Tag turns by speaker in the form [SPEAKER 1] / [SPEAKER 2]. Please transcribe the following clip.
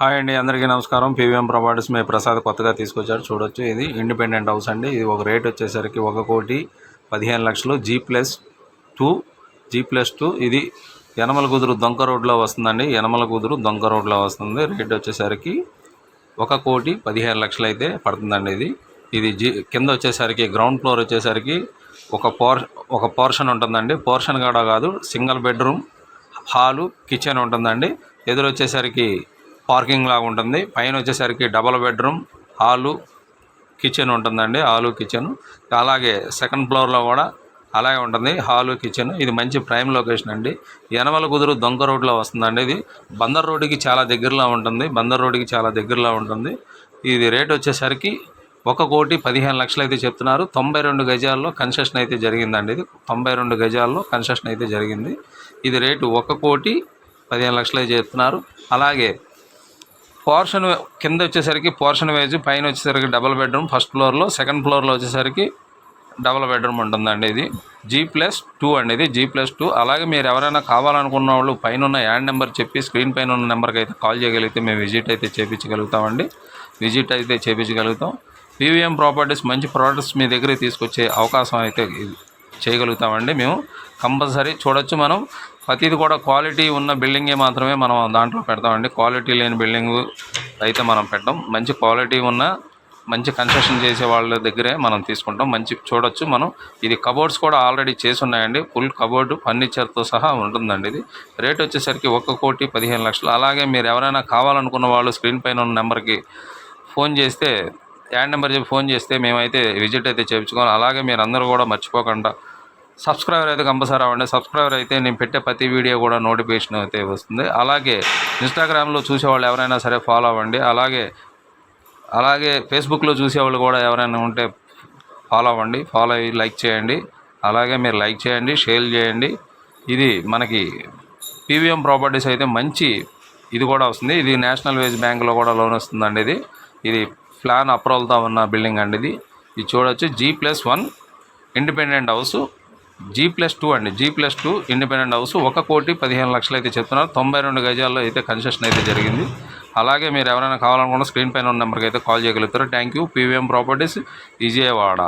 [SPEAKER 1] Hi అండి అందరికీ నమస్కారం. పీవీఎం ప్రాపర్టీస్ మీ ప్రసాద్ కొత్తగా తీసుకొచ్చారు. చూడొచ్చు ఇది ఇండిపెండెంట్ హౌస్ అండి. ఇది ఒక రేట్ వచ్చేసరికి ఒక కోటి పదిహేను లక్షలు. G plus two G plus two ఇది యనమల కుదురు దొంక రోడ్లో వస్తుందండి. యనమల కుదురు దొంక రోడ్లో వస్తుంది. రేట్ వచ్చేసరికి ఒక కోటి పదిహేను లక్షలు అయితే పడుతుందండి ఇది. ఇది జీ కింద వచ్చేసరికి గ్రౌండ్ ఫ్లోర్ వచ్చేసరికి ఒక పోర్ ఒక పోర్షన్ ఉంటుందండి. పోర్షన్ కాడ కాదు సింగిల్ బెడ్రూమ్ హాలు కిచెన్ ఉంటుందండి. ఎదురు వచ్చేసరికి పార్కింగ్ లాగా ఉంటుంది. పైన వచ్చేసరికి డబల్ బెడ్రూమ్ హాలు కిచెన్ ఉంటుందండి. Hall kitchen. అలాగే సెకండ్ ఫ్లోర్లో కూడా అలాగే ఉంటుంది. Hall kitchen. ఇది మంచి ప్రైమ్ లొకేషన్ అండి. యనమల కుదురు దొంగ రోడ్లో వస్తుందండి ఇది. బందర్ రోడ్డుకి చాలా దగ్గరలో ఉంటుంది. బందర్ రోడ్డుకి చాలా దగ్గరలో ఉంటుంది. ఇది రేట్ వచ్చేసరికి ఒక కోటి పదిహేను లక్షలు అయితే చెప్తున్నారు. తొంభై రెండు గజాల్లో కన్సెషన్ అయితే జరిగిందండి ఇది. తొంభై రెండు గజాల్లో కన్సెషన్ అయితే జరిగింది. ఇది రేటు ఒక కోటి పదిహేను లక్షలు అయితే చెప్తున్నారు. అలాగే పోర్షన్ కింద వచ్చేసరికి పోర్షన్ వైజ్ పైన వచ్చేసరికి డబుల్ బెడ్రూమ్ ఫస్ట్ ఫ్లోర్లో సెకండ్ ఫ్లోర్లో వచ్చేసరికి డబుల్ బెడ్రూమ్ ఉంటుందండి ఇది. జీ ప్లస్ టూ అండి ఇది జీ ప్లస్ టూ. అలాగే మీరు ఎవరైనా కావాలనుకున్న వాళ్ళు పైన ఉన్న యాడ్ నెంబర్ చెప్పి స్క్రీన్ పైన ఉన్న నెంబర్కి అయితే కాల్ చేయగలిగితే మేము విజిట్ అయితే చేయించగలుగుతామండి విజిట్ అయితే చేయించగలుగుతాం పీవీఎం ప్రాపర్టీస్ మంచి ప్రోడక్ట్స్ మీ దగ్గరికి తీసుకొచ్చే అవకాశం అయితే చేయగలుగుతామండి మేము. కంపల్సరీ చూడొచ్చు మనం. ప్రతిది కూడా క్వాలిటీ ఉన్న బిల్డింగే మాత్రమే మనం దాంట్లో పెడతామండి. క్వాలిటీ లేని బిల్డింగ్ అయితే మనం పెట్టాం. మంచి క్వాలిటీ ఉన్న మంచి కన్స్ట్రక్షన్ చేసే వాళ్ళ దగ్గరే మనం తీసుకుంటాం. మంచి చూడొచ్చు మనం. ఇది కబోర్డ్స్ కూడా ఆల్రెడీ చేసి ఉన్నాయండి. ఫుల్ కబోర్డు ఫర్నిచర్తో సహా ఉంటుందండి ఇది. రేట్ వచ్చేసరికి ఒక్క కోటి పదిహేను లక్షలు. అలాగే మీరు ఎవరైనా కావాలనుకున్న వాళ్ళు స్క్రీన్ పైన ఉన్న నెంబర్కి ఫోన్ చేస్తే యాడ్ నెంబర్ చెప్పి ఫోన్ చేస్తే మేమైతే విజిట్ అయితే చేయించుకోవాలి. అలాగే మీరు అందరూ కూడా మర్చిపోకుండా సబ్స్క్రైబర్ అయితే కంపల్సరీ అవ్వండి. సబ్స్క్రైబర్ అయితే నేను పెట్టే ప్రతి వీడియో కూడా నోటిఫికేషన్ అయితే వస్తుంది. అలాగే ఇన్స్టాగ్రామ్లో చూసేవాళ్ళు ఎవరైనా సరే ఫాలో అవ్వండి. అలాగే అలాగే ఫేస్బుక్లో చూసేవాళ్ళు కూడా ఎవరైనా ఉంటే ఫాలో అవ్వండి. ఫాలో అయ్యి లైక్ చేయండి. అలాగే మీరు లైక్ చేయండి షేర్ చేయండి. ఇది మనకి పీవీఎం ప్రాపర్టీస్ అయితే మంచి ఇది కూడా వస్తుంది. ఇది నేషనల్ వేజ్ బ్యాంక్లో కూడా లోన్ వస్తుందండి ఇది. ఇది ప్లాన్ అప్రూవల్తో ఉన్న బిల్డింగ్ అండి ఇది. ఇది చూడొచ్చు. G plus one independent house. G plus two అండి. G plus two independent house ఒక కోటి పదిహేను లక్షలు అయితే చెప్తున్నారు. తొంభై రెండు గజాల్లో అయితే కన్సెషన్ అయితే జరిగింది. అలాగే మీరు ఎవరైనా కావాలనుకున్న స్క్రీన్ పైన ఉన్న నెంబర్కి అయితే కాల్ చేయగలుగుతారు. Thank you P V M properties Vijayawada.